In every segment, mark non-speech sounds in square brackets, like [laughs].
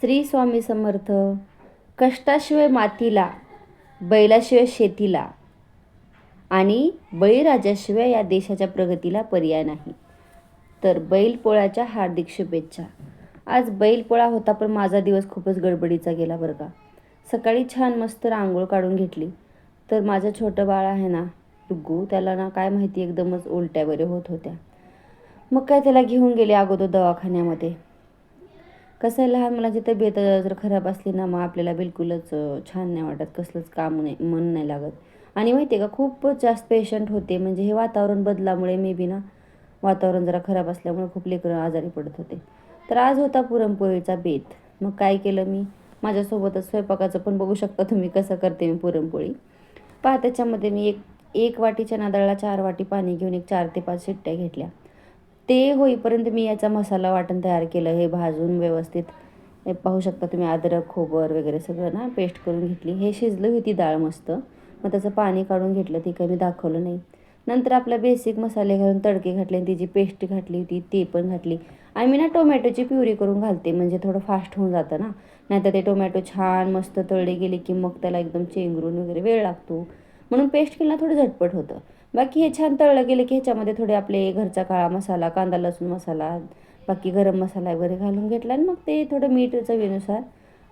श्री स्वामी समर्थ कष्टाशिवाय मातीला बैलाशिवाय शेतीला आणि बळीराजाशिवाय या देशाच्या प्रगतीला पर्याय नाही. तर बैलपोळ्याच्या हार्दिक शुभेच्छा. आज बैलपोळा होता पण माझा दिवस खूपच गडबडीचा गेला बरं का. सकाळी छान मस्त रांगोळ काढून घेतली. तर माझं छोटं बाळ आहे ना डुग्गू त्याला ना काय माहिती एकदमच उलट्या वगैरे होत होत्या. मग काय त्याला घेऊन गेले अगोदर दवाखान्यामध्ये. कसं आहे लहान मुलांची तब्येत जर खराब असली ना मग आपल्याला बिलकुलच छान नाही वाटत. कसलंच काम नाही मन नाही लागत. आणि माहिती आहे का खूपच जास्त पेशंट होते. म्हणजे हे वातावरण बदलामुळे मे बी ना वातावरण जरा खराब असल्यामुळे खूप लेकरं आजारी पडत होते. तर आज होता पुरणपोळीचा बेत. मग काय केलं मी? माझ्यासोबतच स्वयंपाकाचं पण बघू शकता तुम्ही कसं करते मी पुरणपोळी. पहा त्याच्यामध्ये मी एक एक वाटी चना चार वाटी पाणी घेऊन एक चार ते पाच शिट्ट्या घेतल्या. ते होईपर्यंत मी याचा मसाला वाटण तयार केलं हे भाजून व्यवस्थित हे पाहू शकता तुम्ही अद्रक खोबर वगैरे सगळं ना पेस्ट करून घेतली. हे शिजलं होती डाळ मस्त. मग त्याचं पाणी काढून घेतलं ते काही मी दाखवलं नाही. नंतर आपला बेसिक मसाले घालून तडके घातले आणि तिची पेस्ट घातली होती ती पण घातली. आणि मी ना टोमॅटोची प्युरी करून घालते म्हणजे थोडं फास्ट होऊन जातं ना. नाहीतर ते टोमॅटो छान मस्त तळले गेले की मग त्याला एकदम चेंगरून वगैरे वेळ लागतो. म्हणून पेस्ट केला थोडं झटपट होतं. बाकी हे छान तळलं गेलं की ह्याच्यामध्ये थोडे आपले घरचा काळा मसाला कांदा लसूण मसाला बाकी गरम मसाला वगैरे घालून घेतला आणि मग ते थोडं मीठ चवीनुसार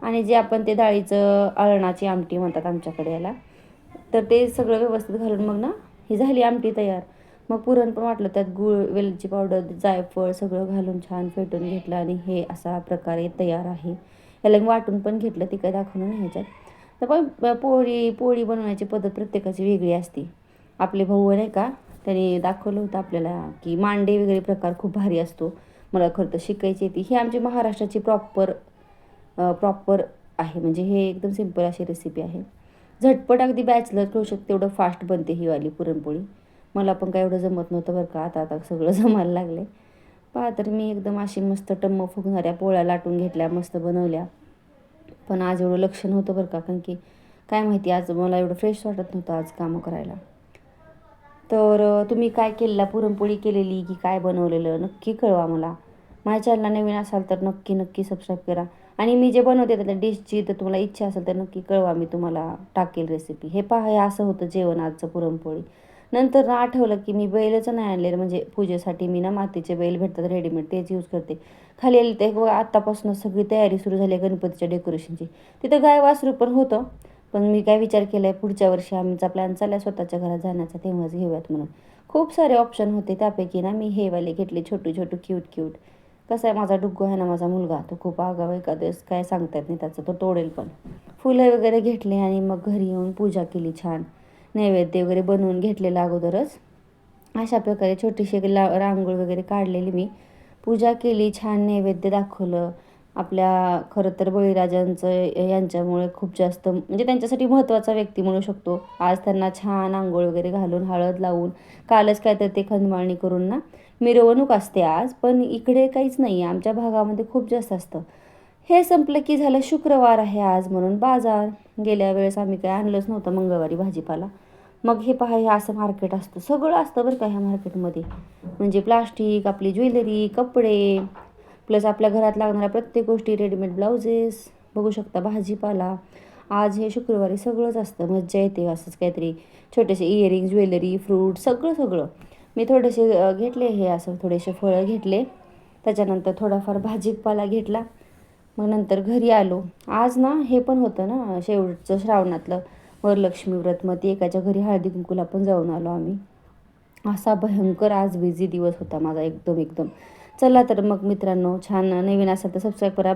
आणि जे आपण ते डाळीचं अळणाची आमटी म्हणतात आमच्याकडे याला तर ते सगळं व्यवस्थित घालून मग ना ही झाली आमटी तयार. मग पुरण पण वाटलं त्यात गूळ वेलची पावडर जायफळ सगळं घालून छान फेटून घेतलं आणि हे असा प्रकारे तयार आहे. याला मी वाटून पण घेतलं ती काय दाखवलं नाही ह्याच्यात. तर पण पोळी पोळी बनवण्याची पद्धत प्रत्येकाची वेगळी असते. आपले भाऊ नाही का त्यांनी दाखवलं होतं आपल्याला की मांडे वगैरे प्रकार खूप भारी असतो. मला खरं तर शिकायची ती. ही आमची महाराष्ट्राची प्रॉपर प्रॉपर आहे. म्हणजे हे एकदम सिंपल अशी रेसिपी आहे. झटपट अगदी बॅचलर करू शकते तेवढं फास्ट बनते ही वाली पुरणपोळी. मला पण काय एवढं जमत नव्हतं बरं का. आता आता सगळं [laughs] जमायला लागलं आहे पहा तर मी एकदम अशी मस्त टम्म फुगणाऱ्या पोळ्या लाटून घेतल्या मस्त बनवल्या. पण आज एवढं लक्ष नव्हतं बरं का. कारण की काय माहिती आज मला एवढं फ्रेश वाटत नव्हतं आज कामं करायला. तर तुम्ही काय केलेला? पुरणपोळी केलेली की काय बनवलेलं? नक्की कळवा मला. माझ्या चॅनलला नवीन असाल तर नक्की नक्की सबस्क्राईब करा. आणि मी जे बनवते त्या डिशची तर तुम्हाला इच्छा असेल तर नक्की कळवा मी तुम्हाला टाकेल रेसिपी हे पहा हे असं होतं जेवण आजचं पुरणपोळी. नंतर ना आठवलं की मी बैलच नाही आणलेलं. म्हणजे पूजेसाठी मी ना मातीचे बैल भेटतात रेडीमेड तेच यूज करते. खाली आले ते बघा सगळी तयारी सुरू झाली आहे गणपतीच्या डेकोरेशनची तिथं गाय वासरू पण होतं. पण मी काय विचार केला आहे पुढच्या वर्षी आमचा प्लॅन चालला स्वतःच्या घरात जाण्याचा तेव्हाच घेऊयात म्हणून. खूप सारे ऑप्शन होते त्यापैकी ना मी हे वाले घेतले छोटू छोटू क्यूट क्यूट कसं आहे माझा डुग्गू आहे ना माझा मुलगा तो खूप आगाव आहे दिवस काय सांगता येत नाही त्याचं तो तोडेल पण. फुलं वगैरे घेतले आणि मग घरी येऊन पूजा केली छान. नैवेद्य वगैरे बनवून घेतलेलं अगोदरच. अशा प्रकारे छोटीशी ला रांगोळ वगैरे काढलेली मी. पूजा केली छान नैवेद्य दाखवलं. आपल्या खरं तर बळीराजांचं यांच्यामुळे खूप जास्त म्हणजे त्यांच्यासाठी महत्त्वाचा व्यक्ती म्हणू शकतो. आज त्यांना छान आंघोळ वगैरे घालून हळद लावून कालच काय तर ते खंदमाळणी करून ना मिरवणूक असते आज पण इकडे काहीच नाही आहे आमच्या भागामध्ये खूप जास्त असतं. हे संपलं की झालं शुक्रवार आहे आज म्हणून बाजार. गेल्या वेळेस आम्ही काय आणलंच नव्हतं मंगळवारी भाजीपाला. मग हे पहा हे असं मार्केट असतं. सगळं असतं बरं का ह्या मार्केटमध्ये. म्हणजे प्लास्टिक आपली ज्वेलरी कपडे प्लस आपल्या घरात लागणाऱ्या प्रत्येक गोष्टी रेडीमेड ब्लाउजेस बघू शकता भाजीपाला. आज हे शुक्रवारी सगळंच असतं मज्जा येते असंच काहीतरी. छोटेसे इयरिंग ज्वेलरी फ्रूट सगळं सगळं. मी थोडेसे घेतले हे असं थोडेसे फळं घेतले. त्याच्यानंतर थोडाफार भाजीपाला घेतला. मग नंतर घरी आलो. आज ना हे पण होतं ना शेवटचं श्रावणातलं. वरलक्ष्मी व्रत. मग ती एकाच्या घरी हळदी कुंकूला पण जाऊन आलो आम्ही. असा भयंकर आज बिझी दिवस होता माझा एकदम एकदम. चला तर मग मित्रांनो छान नवीन असाल तर सबस्क्राईब करा.